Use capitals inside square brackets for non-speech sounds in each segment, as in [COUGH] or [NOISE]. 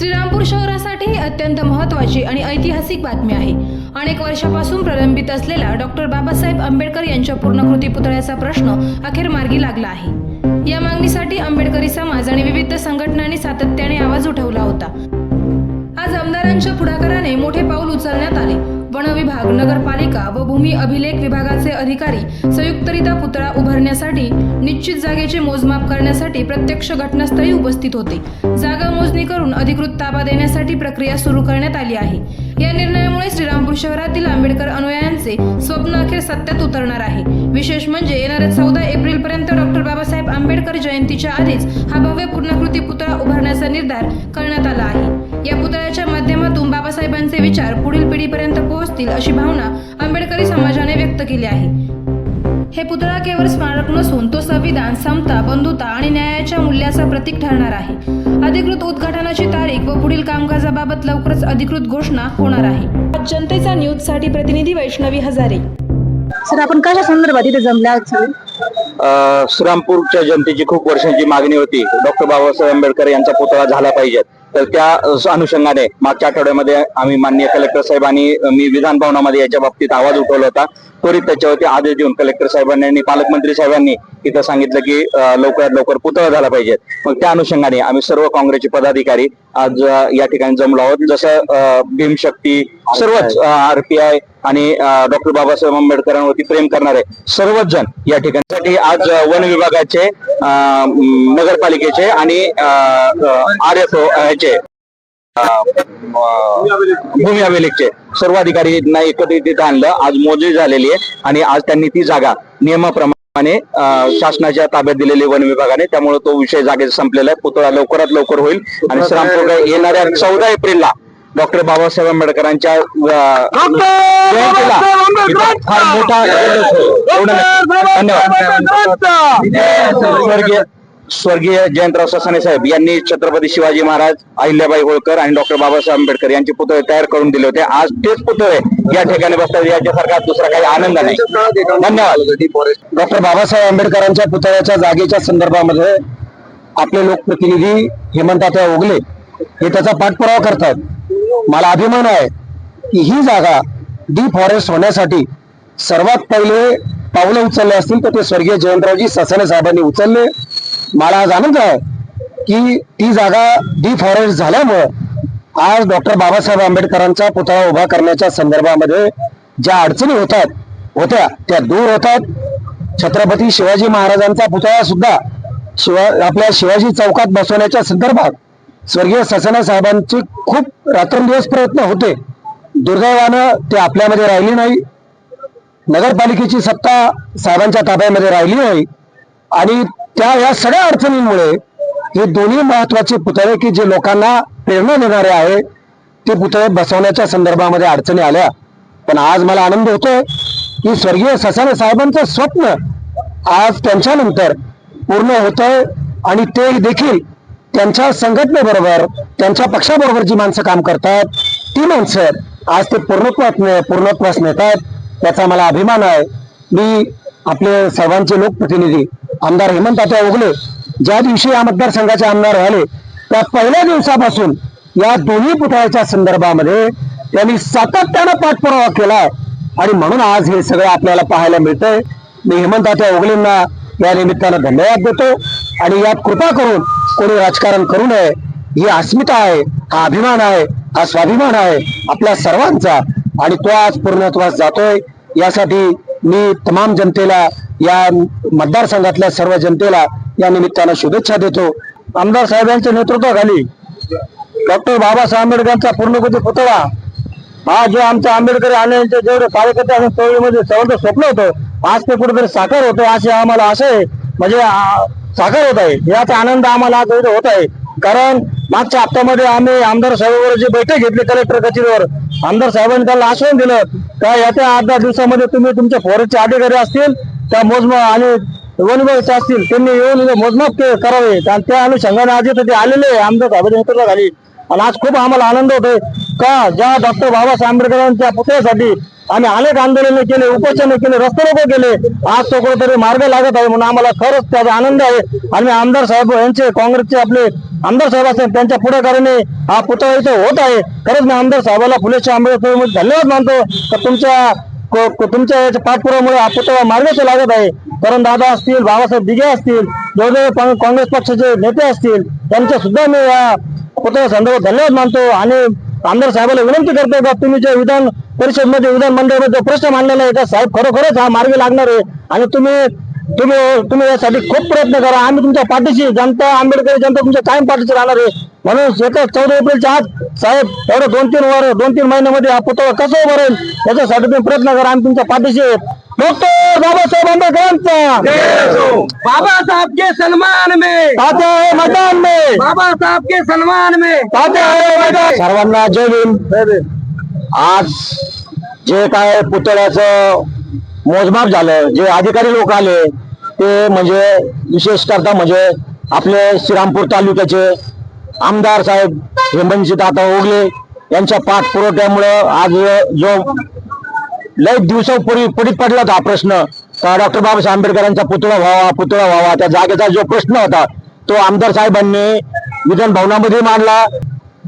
श्रीरामपूर शहरासाठी ही अत्यंत महत्त्वाची आणि ऐतिहासिक बातमी आहे. अनेक वर्षापासून प्रलंबित असलेला डॉक्टर बाबासाहेब आंबेडकर यांच्या पूर्णकृती पुतळ्याचा प्रश्न अखेर मार्गी लागला आहे. या मागणीसाठी आंबेडकरी समाज आणि विविध संघटनांनी सातत्याने आवाज उठवला होता. आज आमदारांच्या पुढाकाराने मोठे पाऊल उचलण्यात आले. वन विभाग नगरपालिका व भूमी अभिलेख विभागाचे अधिकारी संयुक्तरित्या पुतळा उभारण्यासाठी निश्चित जागेचे मोजमाप करण्यासाठी प्रत्यक्ष घटनास्थळी उपस्थित होते. जागा मोजणी करून अधिकृत ताबा देण्यासाठी प्रक्रिया सुरू करण्यात आली आहे. या निर्णयामुळे श्रीरामपूर शहरातील आंबेडकर अनुयायांचे स्वप्न अखेर सत्यात उतरणार आहे. विशेष म्हणजे येणाऱ्या चौदा एप्रिल पर्यंत डॉक्टर बाबासाहेब आंबेडकर जयंतीच्या आधीच हा भव्य पूर्णकृती पुतळा उभारण्याचा निर्धार करण्यात आला आहे. या पुतळ्याच्या माध्यमातून बाबासाहेबांचे विचार पुढील पिढीपर्यंत पोहोचतील अशी भावना आंबेडकरी समाजाने व्यक्त केली आहे. हे पुतळा केवळ स्मारक नसून तो संविधान समता बंधुता आणि न्यायाच्या मूल्याचा प्रतीक ठरणार आहे. अधिकृत उद्घाटनाची तारीख व पुढील कामकाजाबाबत लवकरच अधिकृत घोषणा होणार आहे. आज जनतेचा न्यूजसाठी प्रतिनिधी वैष्णवी हजारे. सर आपण कशा संदर्भात इथे जमले आहोत सगळे? अ, श्रीरामपूरच्या जनतेची खूप वर्षांची मागणी होती. डॉक्टर बाबासाहेब आंबेडकर यांचा पुतळा झाला पाहिजे तर त्या अनुषंगाने मागच्या आठवड्यामध्ये आम्ही माननीय कलेक्टर साहेब आणि मी विधान भवनामध्ये याच्या बाबतीत आवाज उठवला होता. त्वरित त्याच्यावरती आदेश देऊन कलेक्टर साहेबांनी आणि पालकमंत्री साहेबांनी इथं सांगितलं की लवकरात लवकर पुतळा झाला पाहिजे. मग त्या अनुषंगाने आम्ही सर्व काँग्रेसचे पदाधिकारी आज या ठिकाणी जमलो आहोत. जसं भीमशक्ती सर्वच आरपीआय आणि डॉक्टर बाबासाहेब आंबेडकरांवरती प्रेम करणारे सर्वच जण या ठिकाणी आज वन विभागाचे नगरपालिकेचे आणि आर एफ ह्याचे भूमी अभिलेखचे सर्व अधिकारींना एकत्रित इथं आणलं. आज मोजणी झालेली आहे आणि आज त्यांनी ती जागा नियमाप्रमाणे शासनाच्या ताब्यात दिलेली वन विभागाने. त्यामुळे तो विषय जागेचा संपलेला आहे. पुतळा लवकरात लवकर होईल. आणि येणाऱ्या चौदा एप्रिलला डॉक्टर बाबासाहेब आंबेडकरांच्या जयंतीला फार मोठा. धन्यवाद. स्वर्गीय जयंतराव ससाने साहेब यांनी छत्रपती शिवाजी महाराज अहिल्याबाई होळकर आणि डॉक्टर बाबासाहेब आंबेडकर यांचे पुतळे तयार करून दिले होते. आज तेच पुतळे या ठिकाणी बसतात. याच्यासारखा दुसरा काही आनंद नाही. धन्यवाद. डॉक्टर बाबासाहेब आंबेडकरांच्या पुतळ्याच्या जागेच्या संदर्भामध्ये आपले लोकप्रतिनिधी हेमंतात्या ओगले हे त्याचा पाठपुरावा करतात. मला अभिमान आहे की ही जागा डी फॉरेस्ट होण्यासाठी सर्वात पहिले पावलं उचलले असतील तर ते स्वर्गीय जयंतरावजी ससाने साहेबांनी उचलले. मला आज आनंद आहे की ती जागा डिफॉरेस्ट झाल्यामुळं आज डॉक्टर बाबासाहेब आंबेडकरांचा पुतळा उभा करण्याच्या संदर्भामध्ये ज्या अडचणी होतात होत्या त्या दूर होतात. छत्रपती शिवाजी महाराजांचा पुतळा सुद्धा शिवा आपल्या शिवाजी चौकात बसवण्याच्या संदर्भात स्वर्गीय ससना साहेबांचे खूप रात्रंदिवस प्रयत्न होते. दुर्दैवानं ते आपल्यामध्ये राहिली नाही. नगरपालिकेची सत्ता साहेबांच्या ताब्यामध्ये राहिली नाही. आणि त्या या सगळ्या अडचणींमुळे हे दोन्ही महत्त्वाचे पुतळे की जे लोकांना प्रेरणा देणारे आहे ते पुतळे बसवण्याच्या संदर्भामध्ये अडचणी आल्या. पण आज मला आनंद होतोय की स्वर्गीय ससाने साहेबांचं स्वप्न आज त्यांच्यानंतर पूर्ण होतंय आणि ते देखील त्यांच्या संघटनेबरोबर त्यांच्या पक्षाबरोबर जी माणसं काम करतात ती माणसं आज ते पूर्णत्वात ने- पूर्णत्वास नेतात त्याचा मला अभिमान आहे. मी आपले सर्वांचे लोकप्रतिनिधी आमदार हेमंत आता ओगले ज्या दिवशी या मतदारसंघाचे आमदार झाले त्या पहिल्या दिवसापासून या दोन्ही पुतळ्याच्या संदर्भामध्ये त्यांनी सातत्यानं पाठपुरावा केलाय. आणि म्हणून आज हे सगळं आपल्याला पाहायला मिळतंय. मी हेमंत आता ओगलेंना या निमित्तानं धन्यवाद देतो. आणि यात कृपा करून कोणी राजकारण करू नये ही अस्मिता आहे हा अभिमान आहे हा स्वाभिमान आहे आपल्या सर्वांचा. आणि तो आज पूर्णत्वास जातोय. यासाठी मी तमाम जनतेला या मतदारसंघातल्या सर्व जनतेला या निमित्तानं शुभेच्छा देतो. आमदार साहेबांच्या नेतृत्वाखाली डॉक्टर बाबासाहेब आंबेडकरांचा पूर्णकृती पुतळा हा जो आमच्या आंबेडकर आणि जेवढे कार्यकर्ते आहेत चळवळीमध्ये सर्वांचं स्वप्न होतं आज ते कुठेतरी साकार होतो असे आम्हाला असं आहे. म्हणजे साकार होत आहे. याचा आनंद आम्हाला आज होत आहे. कारण मागच्या हप्त्यामध्ये आम्ही आमदार साहेबांवर जी बैठक घेतली कलेक्टर कचेरीवर आमदार साहेबांनी त्याला आश्वासन दिलं का येत्या आठ दहा दिवसामध्ये तुम्ही तुमच्या फॉरेस्टचे अधिकारी असतील त्या मोजमाप आणि वन विभागाचे असतील त्यांनी येऊन मोजमाप के- करावे. आणि त्या अनुषंगाने आज इथे ते आलेले आहे आमदार साहेबांच्या झाली आणि आज खूप आम्हाला आनंद होतोय. का ज्या डॉक्टर बाबासाहेब आंबेडकरांच्या पुतळ्यासाठी आम्ही अनेक आंदोलनं केले उपोषण केले रस्ते रोको केले. आज तो कुठेतरी मार्ग लागत आहे म्हणून आम्हाला खरंच त्याचा आनंद आहे. आणि आमदार साहेब यांचे काँग्रेसचे आपले आमदार साहेब असतील त्यांच्या पुढाकाराने हा पुतळा इथं होत आहे. खरंच मी आमदार साहेबाला फुलेच्या आंबेडकर धन्यवाद मानतो. तर तुमच्या तुमच्या याच्या पाठपुरामुळे हा पुतळा मार्गाचे लागत आहे. करण दादा असतील बाबासाहेब दिघे असतील जेवढे काँग्रेस पक्षाचे नेते असतील त्यांच्या सुद्धा मी या पुतळ्या संदर्भात धन्यवाद मानतो. आणि आमदार साहेबाला विनंती करतो का तुम्ही जे विधान परिषदमध्ये विधान मंडळामध्ये प्रश्न मांडलेला आहे का साहेब खरोखरच हा मार्ग लागणार आहे आणि तुम्ही तुम्ही तुम्ही यासाठी खूप प्रयत्न करा. आम्ही तुमच्या पाठीशी जनता आंबेडकरी जनता तुमच्या कायम पाठीशी राहणार आहे. म्हणून येत्या चौदा एप्रिलच्या आत साहेब एवढं दोन तीन वर दोन तीन महिन्यामध्ये हा पुतळा कसं उभं राहील याच्यासाठी तुम्ही प्रयत्न करा. आम्ही तुमच्या पाठीशी डॉक्टर बाबासाहेब आंबेडकरांचा. बाबा साहब के सम्मान में. तात्या आहे मैदान में. बाबा साहब के सम्मान में. तात्या आहे मैदान. सर्वांना जय भीम. आज जे काय पुतळ्याचं मोजमाप झालं जे अधिकारी लोक आले ते म्हणजे विशेष करता म्हणजे आपले श्रीरामपूर तालुक्याचे आमदार साहेब हेमंतजी आता ओगले यांच्या पाठपुरवठ्यामुळं आज जो लय दिवसापूर्वी पुढे पडला होता हा प्रश्न. का डॉक्टर बाबासाहेब आंबेडकरांचा पुतळा व्हावा पुतळा व्हावा त्या जागेचा जो प्रश्न होता तो आमदार साहेबांनी विधान भवनामध्ये मांडला.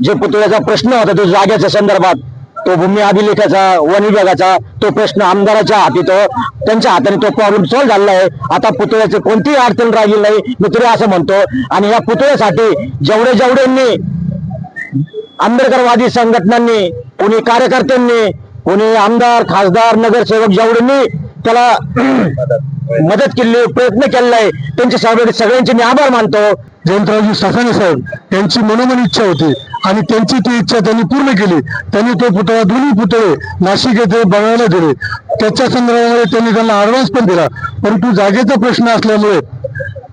जे पुतळ्याचा प्रश्न होता तो जागेच्या संदर्भात तो भूमी अभिलेखाचा वन विभागाचा तो प्रश्न आमदाराच्या हाती तो त्यांच्या हाताने तो प्रॉब्लेम सॉल्व्ह झालेला आहे. आता पुतळ्याची कोणतीही अडचण राहिली नाही मी तरी असं म्हणतो. आणि या पुतळ्यासाठी जेवढे जेवढ्यांनी आंबेडकरवादी संघटनांनी कोणी कार्यकर्त्यांनी कोणी आमदार खासदार नगरसेवक जेवढ्यांनी त्याला [CLEARS THROAT] मदत केली प्रयत्न केलेला आहे त्यांच्या सगळ्या सगळ्यांचे मी आभार मानतो. जयंतरावजी ससाने साहेब त्यांची मनोमन इच्छा होती आणि त्यांची ती इच्छा त्यांनी पूर्ण केली. त्यांनी तो पुतळा दोन्ही पुतळे नाशिक येथे बनवायला दिले. त्याच्या संदर्भामध्ये त्यांनी त्यांना अडव्हान्स पण दिला. परंतु जागेचा प्रश्न असल्यामुळे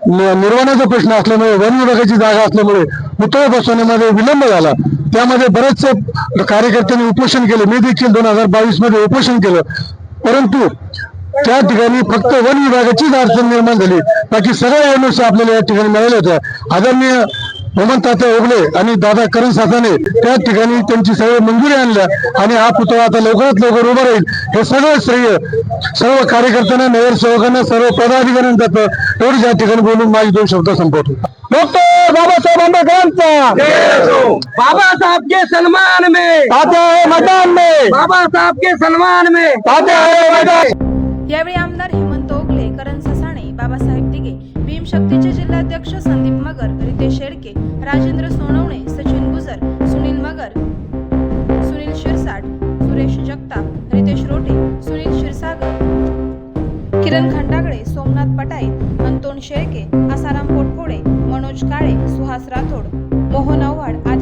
नि- निर्वाणाचा प्रश्न असल्यामुळे वन विभागाची जागा असल्यामुळे पुतळे बसवण्यामध्ये विलंब झाला. त्यामध्ये बरेचसे कार्यकर्त्यांनी उपोषण केले. मी देखील दोन हजार बावीसमध्ये उपोषण केलं. परंतु त्या ठिकाणी फक्त वन विभागाचीच अडचण निर्माण झाली. बाकी सगळ्या एनओसी आपल्याला या ठिकाणी मिळाल्या होत्या. आदरणीय हेमंत तात्या ओगले आणि दादा करण साताने त्या ठिकाणी त्यांची सगळी मंजुरी आणल्या आणि हा पुतळा आता लवकरात लवकर उभा राहील. हे सगळं श्रेय सर्व कार्यकर्त्यांना नगरसेवकांना सर्व पदाधिकाऱ्यांना जातं. एवढंच या ठिकाणी बोलून माझी दोन शब्द संपवतो. डॉक्टर बाबासाहेब आंबेडकरांचा! बाबा साहब के सम्मान में! तात्या मैदान में! बाबा साहब के सम्मान में! तात्या मैदान! यावेळी आमदार शक्तीचे जिल्हाध्यक्ष संदीप मगर रितेश शेडके राजेंद्र सोनवणे सचिन गुजर सुनील मगर सुनील शिरसाट सुरेश जगताप रितेश रोटे सुनील क्षीरसागर किरण खंडागळे सोमनाथ पटाईत अंतोन शेळके आसाराम पोटफोडे मनोज काळे सुहास राठोड मोहन आव्हाड आदी